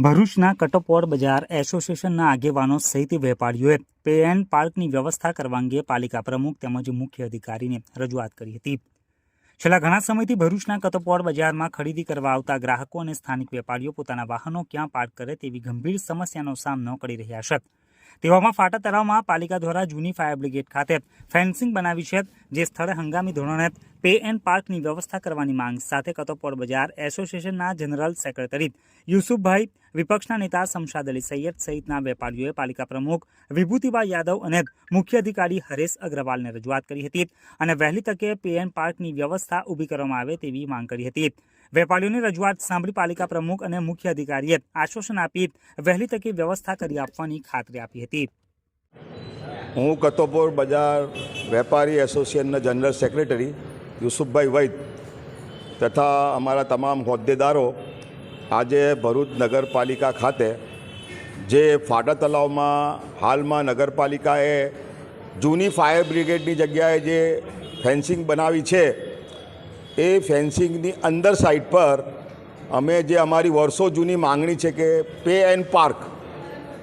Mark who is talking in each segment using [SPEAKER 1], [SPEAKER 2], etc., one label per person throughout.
[SPEAKER 1] ભરૂચના કટોપોર બજાર એસોસિએશનના આગેવાનો સહિત વેપારીઓએ પે એન્ડ પાર્કની વ્યવસ્થા કરવા અંગે પાલિકા પ્રમુખ તેમજ મુખ્ય અધિકારીને રજૂઆત કરી હતી. છેલ્લા ઘણા સમયથી ભરૂચના કટોપોર બજારમાં ખરીદી કરવા આવતા ગ્રાહકો અને સ્થાનિક વેપારીઓ પોતાના વાહનો ક્યાં પાર્ક કરે તેવી ગંભીર સમસ્યાનો સામનો કરી રહ્યા છે. તેવામાં ફાટા તળાવમાં પાલિકા દ્વારા જૂની ફાયર બ્રિગેડ ખાતે ફેન્સિંગ બનાવી છે, જે સ્થળે હંગામી ધોરણે પે એન્ડ પાર્કની વ્યવસ્થા કરવાની માંગ સાથે કતોપોર બજાર એસોસિએશનના જનરલ સેક્રેટરી યુસુફભાઈ વિપક્ષના નેતા શમશાદ અલી સૈયદ સહિતના વેપારીઓએ પાલિકા પ્રમુખ વિભૂતિભાઈ યાદવ અને મુખ્ય અધિકારી હરેશ અગ્રવાલને રજૂઆત કરી હતી અને વહેલી તકે પે એન્ડ પાર્કની વ્યવસ્થા ઊભી કરવામાં આવે તેવી માંગ કરી હતી. વેપારીઓની રજૂઆત સાંભળી પાલિકા પ્રમુખ અને મુખ્ય અધિકારીએ આશ્વાસન આપી વહેલી તકે વ્યવસ્થા કરી આપવાની ખાતરી આપી હતી.
[SPEAKER 2] હું કતોપોર બજાર વેપારી એસોસિએશનના જનરલ સેક્રેટરી યુસુફભાઈ વૈદ તથા અમારા તમામ હોદ્દેદારો આજે ભરૂચ નગરપાલિકા ખાતે જે ફાટા તલાવમાં હાલમાં નગરપાલિકાએ જૂની ફાયર બ્રિગેડની જગ્યાએ જે ફેન્સિંગ બનાવી છે એ ફેન્સિંગની અંદર સાઈડ પર અમે જે અમારી વર્ષો જૂની માંગણી છે કે પે એન્ડ પાર્ક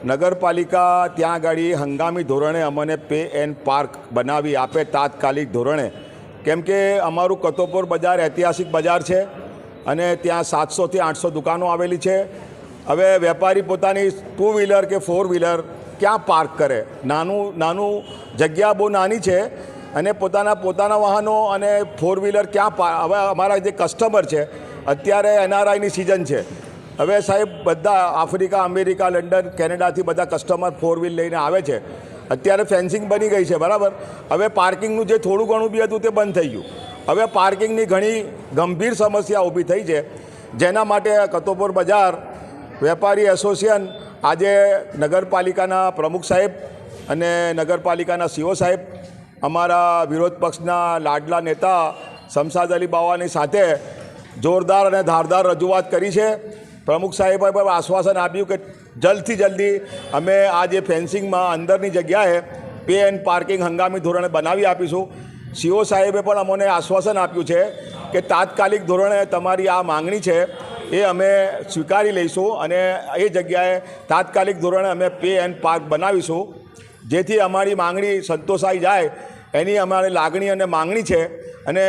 [SPEAKER 2] નગરપાલિકા ત્યાં આગળ હંગામી ધોરણે અમને પે એન્ડ પાર્ક બનાવી આપે તાત્કાલિક ધોરણે. કેમ કે અમારું કતોપોર બજાર ઐતિહાસિક બજાર છે અને ત્યાં સાતસોથી આઠસો દુકાનો આવેલી છે. હવે વેપારી પોતાની ટુ વ્હીલર કે ફોર વ્હીલર ક્યાં પાર્ક કરે? નાનું નાનું જગ્યા બહુ નાની છે અને પોતાના પોતાના વાહનો અને ફોર વ્હીલર ક્યાં હવે અમારા જે કસ્ટમર છે, અત્યારે એનઆરઆઈની સિઝન છે. હવે સાહેબ, બધા આફ્રિકા, અમેરિકા, લંડન, કેનેડાથી બધા કસ્ટમર ફોર વ્હીલ લઈને આવે છે. અત્યારે ફેન્સિંગ બની ગઈ છે, બરાબર? હવે પાર્કિંગનું જે થોડું ઘણું બી હતું તે બંધ થઈ ગયું. હવે પાર્કિંગની ઘણી ગંભીર સમસ્યા ઊભી થઈ છે. જેના માટે કતોપુર બજાર, વેપારી એસોસિએશન, આજે નગરપાલિકાના પ્રમુખ સાહેબ અને નગરપાલિકાના સીઓ સાહેબ અમારા વિરોધ પક્ષના લાડલા નેતા શમશાદ અલી બાવાની સાથે જોરદાર અને ધારદાર રજૂઆત કરી છે. પ્રમુખ સાહેબે પણ આશ્વાસન આપ્યું કે જલ્દથી જલ્દી અમે આ જે ફેન્સિંગમાં અંદરની જગ્યાએ પે એન્ડ પાર્કિંગ હંગામી ધોરણે બનાવી આપીશું. સીઓ સાહેબે પણ અમને આશ્વાસન આપ્યું છે કે તાત્કાલિક ધોરણે તમારી આ માંગણી છે એ અમે સ્વીકારી લઈશું અને એ જગ્યાએ તાત્કાલિક ધોરણે અમે પે એન્ડ પાર્ક બનાવીશું. જેથી અમારી માંગણી સંતોષાઈ જાય, એની અમારી લાગણી અને માંગણી છે. અને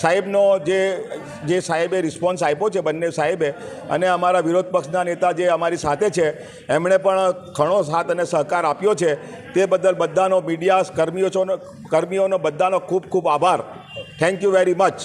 [SPEAKER 2] સાહેબનો જે જે સાહેબે રિસ્પોન્સ આપ્યો છે, બંને સાહેબે, અને અમારા વિરોધ પક્ષના નેતા જે અમારી સાથે છે, એમણે પણ ઘણો સાથ અને સહકાર આપ્યો છે. તે બદલ બધાનો મીડિયા કર્મીઓ કર્મીઓનો બધાનો ખૂબ ખૂબ આભાર. Thank you very much